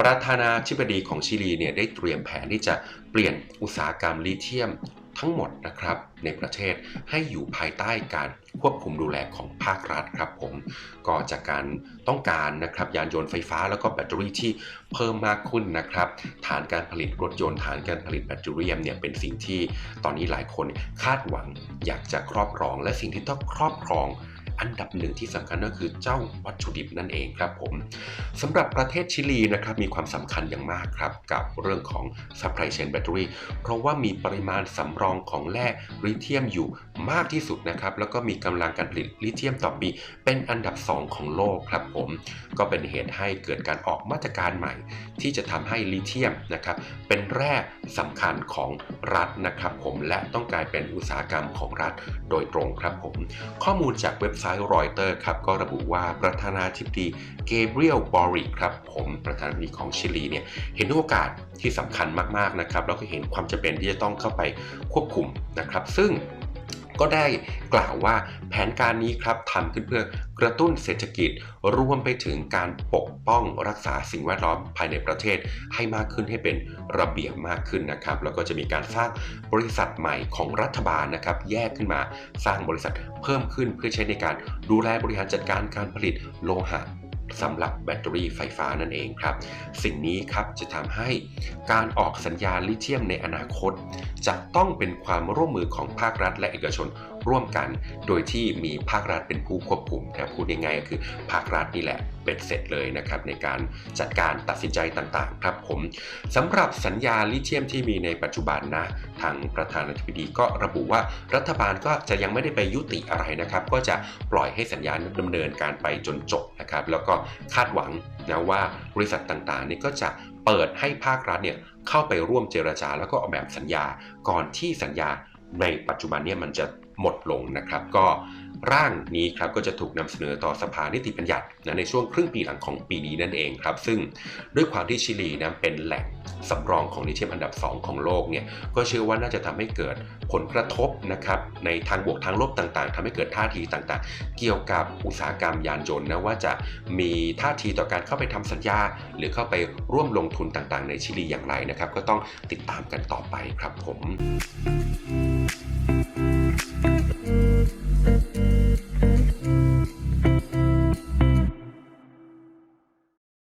ประธานาธิบดีของชิลีเนี่ยได้เตรียมแผนที่จะเปลี่ยนอุตสาหกรรมลิเธียมทั้งหมดนะครับในประเทศให้อยู่ภายใต้การควบคุมดูแลของภาครัฐครับผมก็จากการต้องการนะครับยานยนต์ไฟฟ้าแล้วก็แบตเตอรี่ที่เพิ่มมากขึ้นนะครับฐานการผลิตรถยนต์ฐานการผลิตแบตเตอรี่เนี่ยเป็นสิ่งที่ตอนนี้หลายคนคาดหวังอยากจะครอบครอง และสิ่งที่ต้องครอบครอง อันดับหนึ่งที่สำคัญก็คือเจ้าวัตถุดิบนั่นเองครับผมสำหรับประเทศชิลีนะครับมีความสำคัญอย่างมากครับกับเรื่องของ supply chain battery เพราะว่ามีปริมาณสำรองของแร่ลิเธียมอยู่มากที่สุดนะครับแล้วก็มีกำลังการผลิตลิเธียมต่อปีเป็นอันดับ 2 ของโลกครับผม ก็เป็นเหตุให้เกิดการออกมาตรการใหม่ ที่จะทำให้ลิเธียมนะครับเป็นแร่สำคัญของรัฐนะครับผมและต้องกลายเป็นอุตสาหกรรมของรัฐโดยตรงครับผม ข้อมูลจากเว็บไซต์รอยเตอร์ครับก็ระบุว่าประธานาธิบดีเกเบรียลบอริกครับผมประธานาธิบดีของชิลีเนี่ยเห็นโอกาสที่สำคัญมากๆนะครับแล้วก็เห็นความจำเป็นที่จะต้องเข้าไปควบคุมนะครับ ซึ่งก็ได้ กล่าวว่าแผนการนี้ครับทำขึ้นเพื่อกระตุ้นเศรษฐกิจ รวมไปถึงการปกป้องรักษาสิ่งแวดล้อมภายในประเทศ ให้มากขึ้นให้เป็นระเบียบมากขึ้นนะครับ แล้วก็จะมีการสร้างบริษัทใหม่ของรัฐบาลนะครับ แยกขึ้นมาสร้างบริษัทเพิ่มขึ้นเพื่อใช้ในการดูแลบริหารจัดการการผลิตโลหะสำหรับแบตเตอรี่ไฟฟ้านั่นเองครับ สิ่งนี้ครับจะทำให้การออกสัญญาณลิเธียมในอนาคต จะต้องเป็นความร่วมมือของภาครัฐและเอกชน ร่วมกัน โดยที่มีภาครัฐเป็นผู้ควบคุมนะพูดง่ายๆก็คือภาครัฐนี่แหละเป็นเสร็จเลยนะครับในการจัดการตัดสินใจต่างๆ ครับผมสำหรับสัญญาลิเธียมที่มีในปัจจุบันนะทางประธานาธิบดีก็ระบุว่ารัฐบาลก็จะยังไม่ได้ไปยุติอะไรนะครับ ก็จะปล่อยให้สัญญาณดำเนินการไปจนจบนะครับ แล้วก็คาดหวังนะว่าบริษัทต่างๆนี่ก็จะเปิดให้ภาครัฐเนี่ยเข้าไปร่วมเจรจาแล้วก็ออกแบบสัญญาก่อนที่สัญญาในปัจจุบันเนี่ยมันจะ หมดลงนะครับ ก็ร่างนี้ครับก็จะถูกนำเสนอต่อสภานิติบัญญัตินะในช่วงครึ่งปีหลังของปีนี้นั่นเองครับ ซึ่งด้วยความที่ชิลีนะเป็นแหล่งสำรองของลิเธียมอันดับ 2 ของโลกเนี่ยก็เชื่อว่าน่าจะทำให้เกิดผลกระทบนะครับในทางบวกทางลบต่างๆทำให้เกิดท่าทีต่างๆ เกี่ยวกับอุตสาหกรรมยานยนต์นะว่าจะมีท่าทีต่อการเข้าไปทำสัญญา หรือเข้าไปร่วมลงทุนต่างๆ ในชิลีอย่างไรนะครับ ก็ต้องติดตามกันต่อไปครับผม